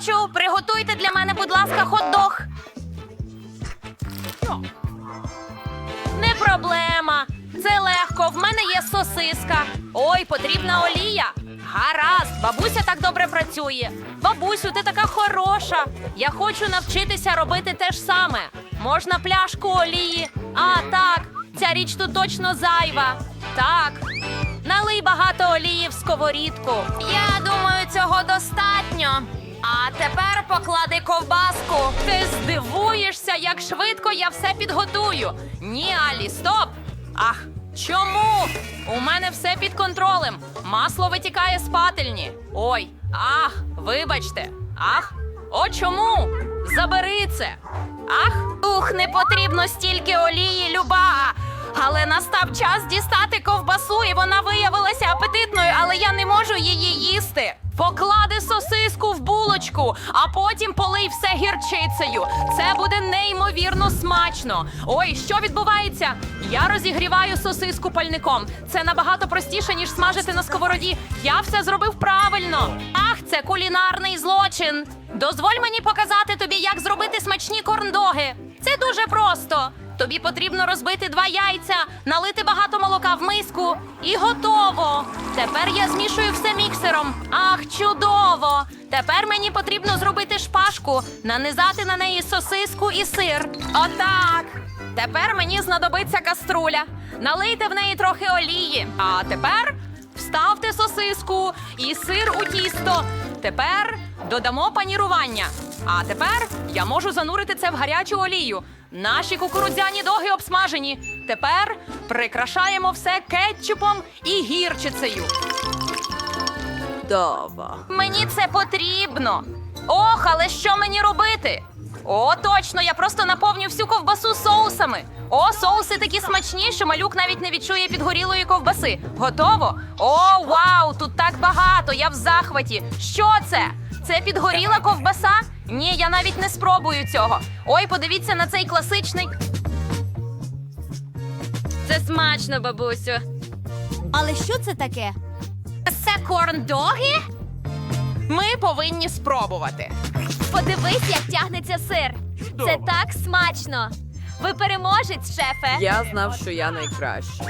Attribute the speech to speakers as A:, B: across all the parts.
A: хочу. Приготуйте для мене, будь ласка, хот-дог. Не проблема. Це легко. В мене є сосиска. Ой, потрібна олія. Гаразд, бабуся так добре працює. Бабусю, ти така хороша. Я хочу навчитися робити те ж саме. Можна пляшку олії. А, так, ця річ тут точно зайва. Так. Налий багато олії в сковорідку. Я думаю, цього достатньо. А тепер поклади ковбаску. Ти здивуєшся, як швидко я все підготую. Ні, Алі, стоп! Ах, чому? У мене все під контролем. Масло витікає з пательні. Ой, ах, вибачте. Ах, о чому? Забери це. Ах, ух, не потрібно стільки олії, люба. Але настав час дістати ковбасу, і вона виявилася апетитною, але я не можу її їсти. Поклади сосиску в булочку, а потім полий все гірчицею. Це буде неймовірно смачно. Ой, що відбувається? Я розігріваю сосиску пальником. Це набагато простіше, ніж смажити на сковороді. Я все зробив правильно. Ах, це кулінарний злочин. Дозволь мені показати тобі, як зробити смачні корндоги. Це дуже просто. Тобі потрібно розбити два яйця, налити багато молока в миску і готово. Тепер я змішую все міксером. Ах, чудово! Тепер мені потрібно зробити шпажку, нанизати на неї сосиску і сир. Отак. Тепер мені знадобиться каструля. Налийте в неї трохи олії. А тепер вставте сосиску і сир у тісто. Тепер додамо панірування. А тепер я можу занурити це в гарячу олію. Наші кукурудзяні доги обсмажені. Тепер прикрашаємо все кетчупом і гірчицею.
B: Дово.
A: Мені це потрібно. Ох, але що мені робити? О, точно, я просто наповню всю ковбасу соусами. О, соуси такі смачні, що малюк навіть не відчує підгорілої ковбаси. Готово? О, вау! Тут так багато. Я в захваті. Що це? Це підгоріла ковбаса? Ні, я навіть не спробую цього. Ой, подивіться на цей класичний.
C: Це смачно, бабусю.
D: Але що це таке?
A: Це корндоги? Ми повинні спробувати.
D: Подивись, як тягнеться сир. Це так смачно. Ви переможець, шефе.
B: Я знав, що я найкращий.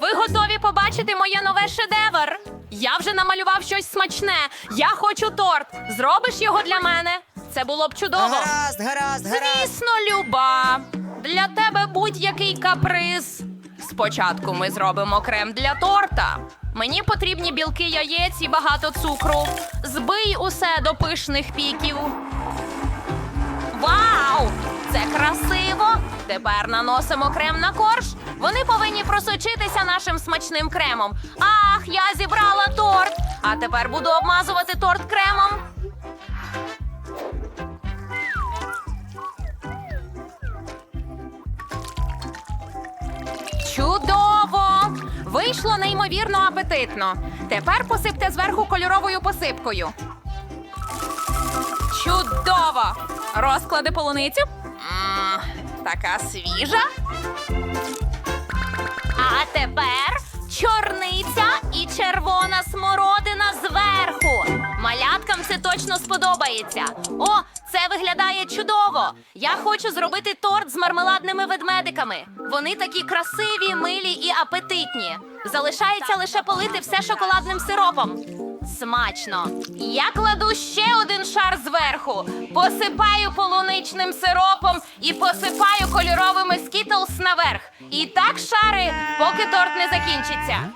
A: Ви готові побачити моє нове шедевр? Я вже намалював щось смачне. Я хочу торт. Зробиш його для мене? Це було б чудово.
E: Гаразд, гаразд, гаразд.
A: Звісно, люба. Для тебе будь-який каприз. Спочатку ми зробимо крем для торта. Мені потрібні білки яєць і багато цукру. Збий усе до пишних піків. Вау! Це красиво! Тепер наносимо крем на корж. Вони повинні просочитися нашим смачним кремом. Ах, я зібрала торт! А тепер буду обмазувати торт кремом. Чудово! Вийшло неймовірно апетитно. Тепер посипте зверху кольоровою посипкою. Чудово! Розклади полуницю. М, така свіжа. А тепер чорниця і червона точно сподобається. О, це виглядає чудово. Я хочу зробити торт з мармеладними ведмедиками. Вони такі красиві, милі і апетитні. Залишається лише полити все шоколадним сиропом. Смачно. Я кладу ще один шар зверху, посипаю полуничним сиропом і посипаю кольоровими скітлс наверх. І так шари, поки торт не закінчиться.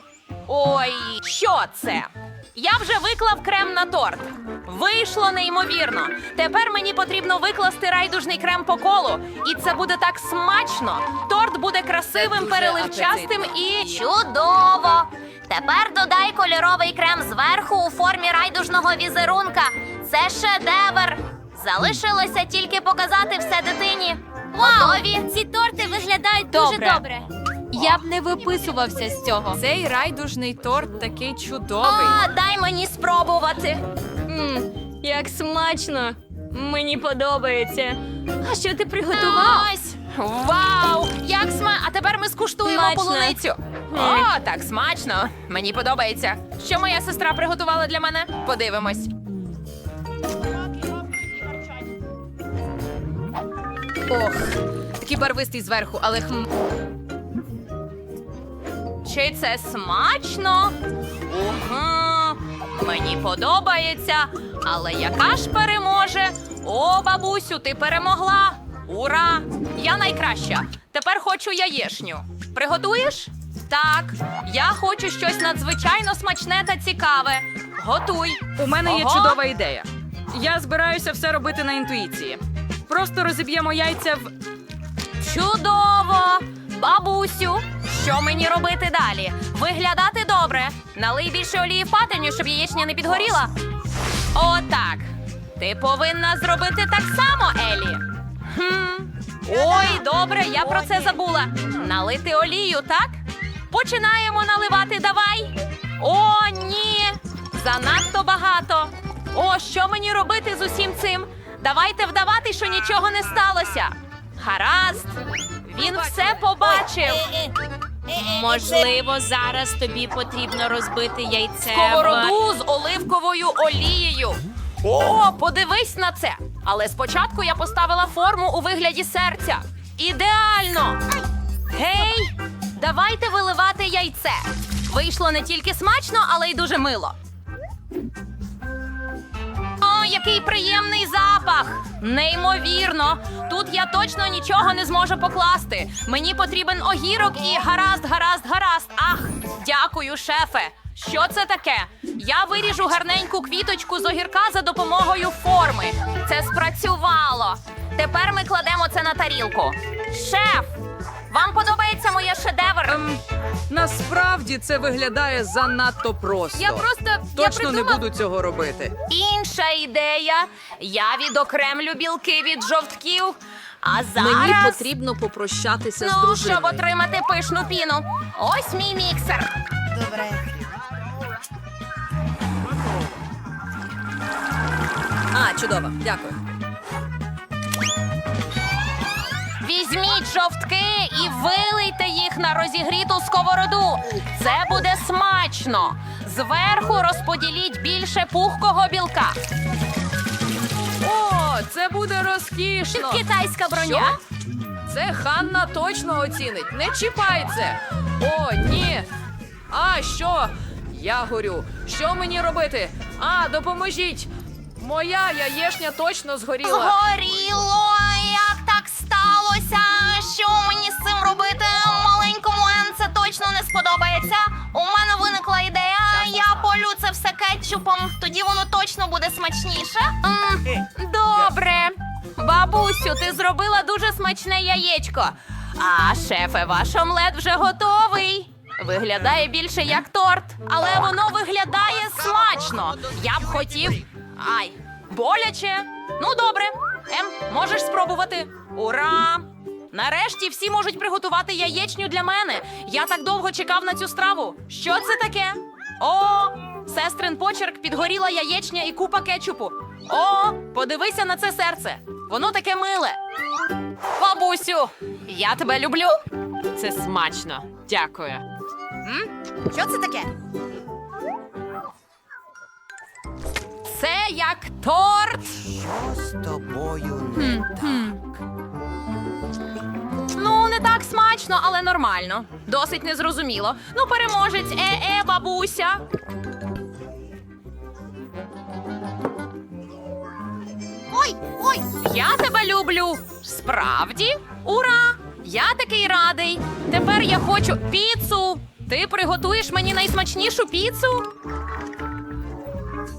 A: Ой, що це? Я вже виклав крем на торт. Вийшло неймовірно. Тепер мені потрібно викласти райдужний крем по колу, і це буде так смачно. Торт буде красивим, переливчастим і чудово. Тепер додай кольоровий крем зверху у формі райдужного візерунка. Це шедевр. Залишилося тільки показати все дитині. Готові?
D: Ці торти виглядають
A: Добре.
D: дуже добре.
C: Я б не виписувався з цього.
B: Цей райдужний торт такий чудовий.
A: А, дай мені спробувати.
C: М, як смачно. Мені подобається. А що ти приготував?
A: Ось! Вау! Як сма... А тепер ми скуштуємо
C: Смачно.
A: полуницю. О, так смачно. Мені подобається. Що моя сестра приготувала для мене? Подивимось.
B: Ох, такий барвистий зверху, але хм.
A: Чи це смачно? Угу, мені подобається. Але яка ж переможе? О, бабусю, ти перемогла! Ура! Я найкраща. Тепер хочу яєшню. Приготуєш? Так, я хочу щось надзвичайно смачне та цікаве. Готуй.
E: У мене є чудова ідея. Я збираюся все робити на інтуїції. Просто розіб'ємо яйця в.
A: Чудово! Бабусю, що мені робити далі? Виглядати добре. Налий більше олії в пательню, щоб яєчня не підгоріла. Отак. Ти повинна зробити так само, Елі. Хм. Ой, добре, я про це забула. Налити олію, так? Починаємо наливати, давай. О, ні! Занадто багато. О, що мені робити з усім цим? Давайте вдавати, що нічого не сталося. Гаразд. Він все побачив.
F: Можливо, зараз тобі потрібно розбити яйце. в-
A: Сковороду з оливковою олією. О, подивись на це. Але спочатку я поставила форму у вигляді серця. Ідеально! Гей, давайте виливати яйце. Вийшло не тільки смачно, але й дуже мило. Який приємний запах! Неймовірно! Тут я точно нічого не зможу покласти. Мені потрібен огірок і гаразд, гаразд, гаразд. Ах, дякую, шефе. Що це таке? Я виріжу гарненьку квіточку з огірка за допомогою форми. Це спрацювало. Тепер ми кладемо це на тарілку. Шеф, вам подобається моє шедевр?
E: Ем, насправді це виглядає занадто просто.
A: Я просто я
E: точно не
A: придумав-
E: буду цього робити.
A: Інша ідея. Я відокремлю білки від жовтків. А зараз
B: Мені потрібно попрощатися з
A: ну,
B: дружиною.
A: щоб отримати пишну піну. Ось мій міксер. Добре.
B: А, чудово, дякую.
A: Візьміть жовтки і вилийте їх на розігріту сковороду. Це буде смачно. Зверху розподіліть більше пухкого білка.
B: О, це буде розкішно.
A: Китайська броня.
B: Це Ханна точно оцінить. Не чіпай це. О, ні. А що? Я горю. Що мені робити? А, допоможіть. Моя яєшня точно згоріла.
A: Згоріло, так сталося? Що мені з цим робити? Маленькому Ен це точно не сподобається. У мене виникла ідея. Я полю це все кетчупом. Тоді воно точно буде смачніше. М, Добре. Бабусю, ти зробила дуже смачне яєчко. А шефе, ваш омлет вже готовий. Виглядає більше як торт, але воно виглядає смачно. Я б хотів. Ай, боляче. Ну, добре. Ем, можеш спробувати. Ура! Нарешті всі можуть приготувати яєчню для мене. Я так довго чекав на цю страву. Що це таке? О, сестрин почерк підгоріла яєчня і купа кетчупу. О, подивися на це серце. Воно таке миле. Бабусю, я тебе люблю.
F: Це смачно. Дякую.
A: Що це таке? Це як торт.
G: Що з тобою не
A: не так смачно, але нормально. Досить незрозуміло. Ну, переможець, е-е, бабуся. Ой, ой, я тебе люблю. Справді? Ура! Я такий радий. Тепер я хочу піцу. Ти приготуєш мені найсмачнішу піцу?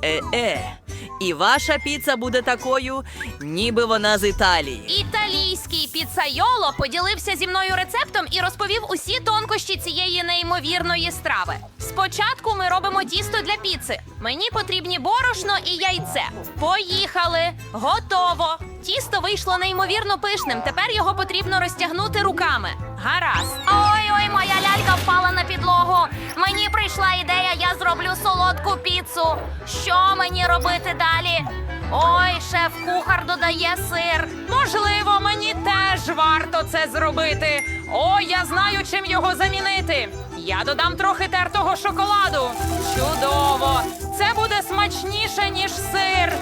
H: Е-е. І ваша піца буде такою, ніби вона з Італії.
A: Італійський піцайоло поділився зі мною рецептом і розповів усі тонкощі цієї неймовірної страви. Спочатку ми робимо тісто для піци. Мені потрібні борошно і яйце. Поїхали! Готово! Тісто вийшло неймовірно пишним. Тепер його потрібно розтягнути руками. Гаразд. Ой, ой, моя лялька впала на підлогу. Мені прийшла ідея, я зроблю солодку піцу. Що мені робити далі? Ой, шеф-кухар додає сир. Можливо, мені теж варто це зробити. О, я знаю, чим його замінити. Я додам трохи тертого шоколаду. Чудово! Це буде смачніше, ніж сир.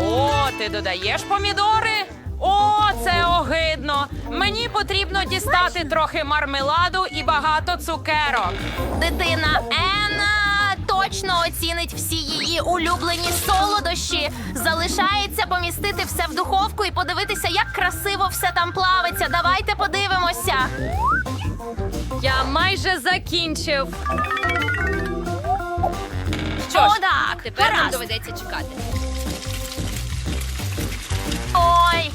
A: О, ти додаєш помідори? О, це огидно. Мені потрібно дістати трохи мармеладу і багато цукерок.
D: Дитина Енна точно оцінить всі її улюблені солодощі. Залишається помістити все в духовку і подивитися, як красиво все там плавиться. Давайте подивимося.
C: Я майже закінчив.
A: Що ж,
D: О, так,
A: тепер нам
D: гаразд.
A: доведеться чекати.
D: Ой,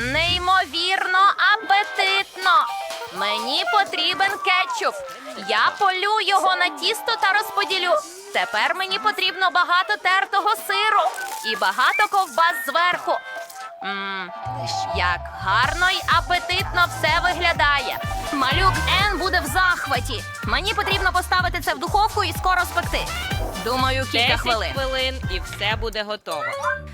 D: неймовірно апетитно. Мені потрібен кетчуп. Я полю його на тісто та розподілю. Тепер мені потрібно багато тертого сиру і багато ковбас зверху. Мм, як гарно й апетитно все виглядає. Малюк Ен буде в захваті. Мені потрібно поставити це в духовку і скоро спекти. Думаю, кілька
F: 10
D: хвилин.
F: хвилин і все буде готово.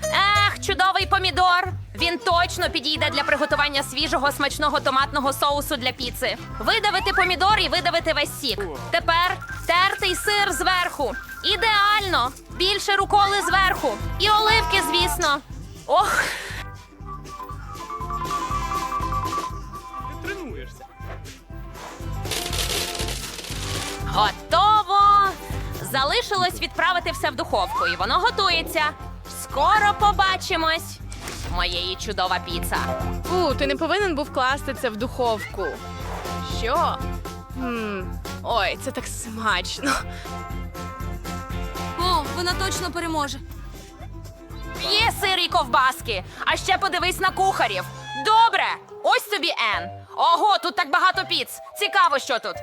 A: Ех, чудовий помідор. Він точно підійде для приготування свіжого смачного томатного соусу для піци. Видавити помідор і видавити весь сік. Тепер тертий сир зверху. Ідеально! Більше руколи зверху. І оливки, звісно. Ох, Готово! Залишилось відправити все в духовку, і воно готується. Скоро побачимось. Моєї чудова піца.
B: У, ти не повинен був класти це в духовку. Що? Хм. Ой, це так смачно.
C: О, вона точно переможе.
A: Є сир і ковбаски. А ще подивись на кухарів. Добре, ось тобі Ен. Ого, тут так багато піц. Цікаво, що тут.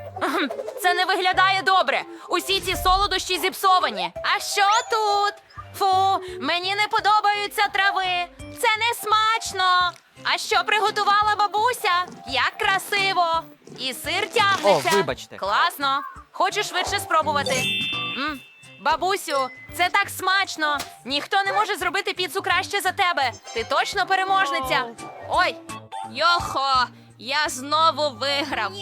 A: Це не виглядає добре. Усі ці солодощі зіпсовані. А що тут? Фу, мені не подобаються трави. Це не смачно. А що приготувала бабуся? Як красиво! І сир тягнеться.
G: О, вибачте.
A: Класно. Хочу швидше спробувати. М, бабусю, це так смачно. Ніхто не може зробити піцу краще за тебе. Ти точно переможниця. Ой, йохо, я знову виграв.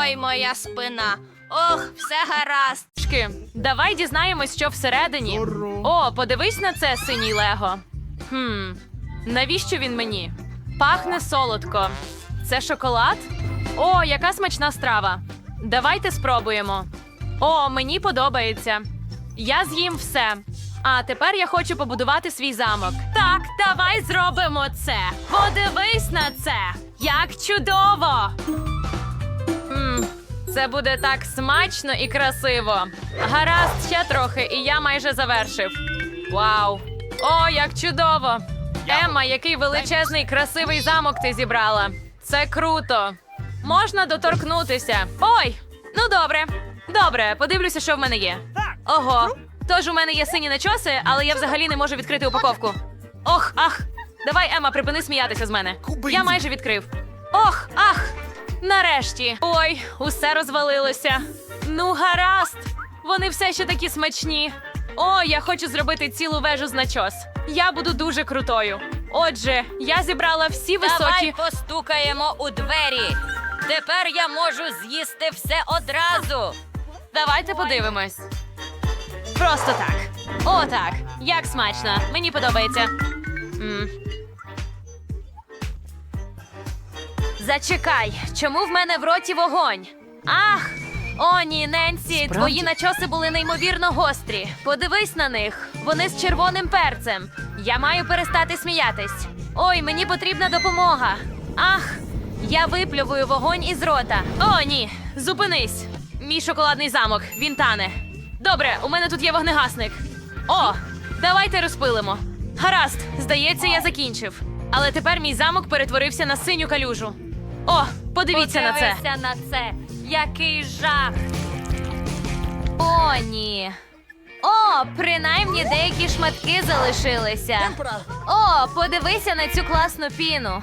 A: Ой, моя спина. Ох, все гаразд.
E: Шки, давай дізнаємось, що всередині. О, подивись на це, синій Лего. Хм, навіщо він мені? Пахне солодко. Це шоколад? О, яка смачна страва. Давайте спробуємо. О, мені подобається. Я з'їм все. А тепер я хочу побудувати свій замок. Так, давай зробимо це. Подивись на це. Як чудово! Це буде так смачно і красиво. Гаразд, ще трохи, і я майже завершив. Вау! О, як чудово! Емма, який величезний красивий замок ти зібрала. Це круто. Можна доторкнутися. Ой! Ну добре. Добре, подивлюся, що в мене є. Ого. Тож у мене є сині начоси, але я взагалі не можу відкрити упаковку. Ох, ах. Давай, Емма, припини сміятися з мене. Я майже відкрив. Ох, ах. Нарешті. Ой, усе розвалилося. Ну, гаразд. Вони все ще такі смачні. О, я хочу зробити цілу вежу з начос. Я буду дуже крутою. Отже, я зібрала всі високі.
A: Давай постукаємо у двері. Тепер я можу з'їсти все одразу.
E: Давайте подивимось. Просто так. О, так. Як смачно. Мені подобається. м Зачекай, чому в мене в роті вогонь? Ах! О, ні, Ненсі, твої начоси були неймовірно гострі. Подивись на них. Вони з червоним перцем. Я маю перестати сміятись. Ой, мені потрібна допомога. Ах, я виплювую вогонь із рота. О, ні, зупинись. Мій шоколадний замок, він тане. Добре, у мене тут є вогнегасник. О, давайте розпилимо. Гаразд, здається, я закінчив. Але тепер мій замок перетворився на синю калюжу. О, подивіться на це.
A: Подивися на це. Який жах. О, ні. О, принаймні деякі шматки залишилися. О, подивися на цю класну піну.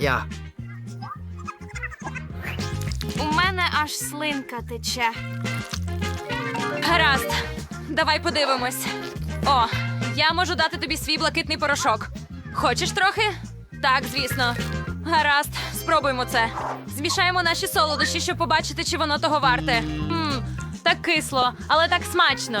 G: Я.
C: у мене аж слинка тече.
E: Гаразд, давай подивимось. О, я можу дати тобі свій блакитний порошок. Хочеш трохи? Так, звісно. Гаразд, спробуємо це. Змішаємо наші солодощі, щоб побачити, чи воно того варте. Мм, так кисло, але так смачно.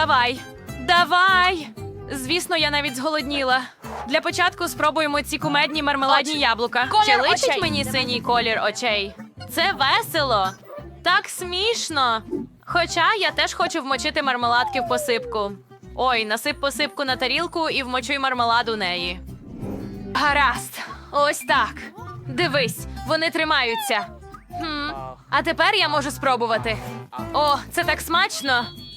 E: Давай. Давай. Звісно, я навіть зголодніла. Для початку спробуємо ці кумедні мармеладні яблука.
D: Колір
E: Чи личить
D: очей.
E: мені синій колір очей? Це весело. Так смішно. Хоча я теж хочу вмочити мармеладки в посипку. Ой, насип посипку на тарілку і вмочуй мармелад у неї. Гаразд, ось так. Дивись, вони тримаються. Хм. А тепер я можу спробувати. О, це так смачно.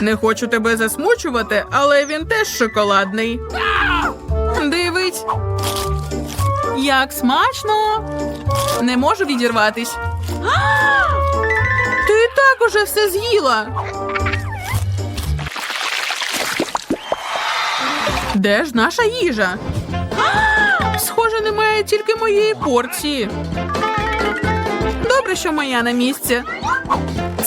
I: Не хочу тебе засмучувати, але він теж шоколадний. Дивись. Як смачно. Не можу відірватись. Ти так уже все з'їла. Де ж наша їжа? Схоже, немає тільки моєї порції. Добре, що моя на місці.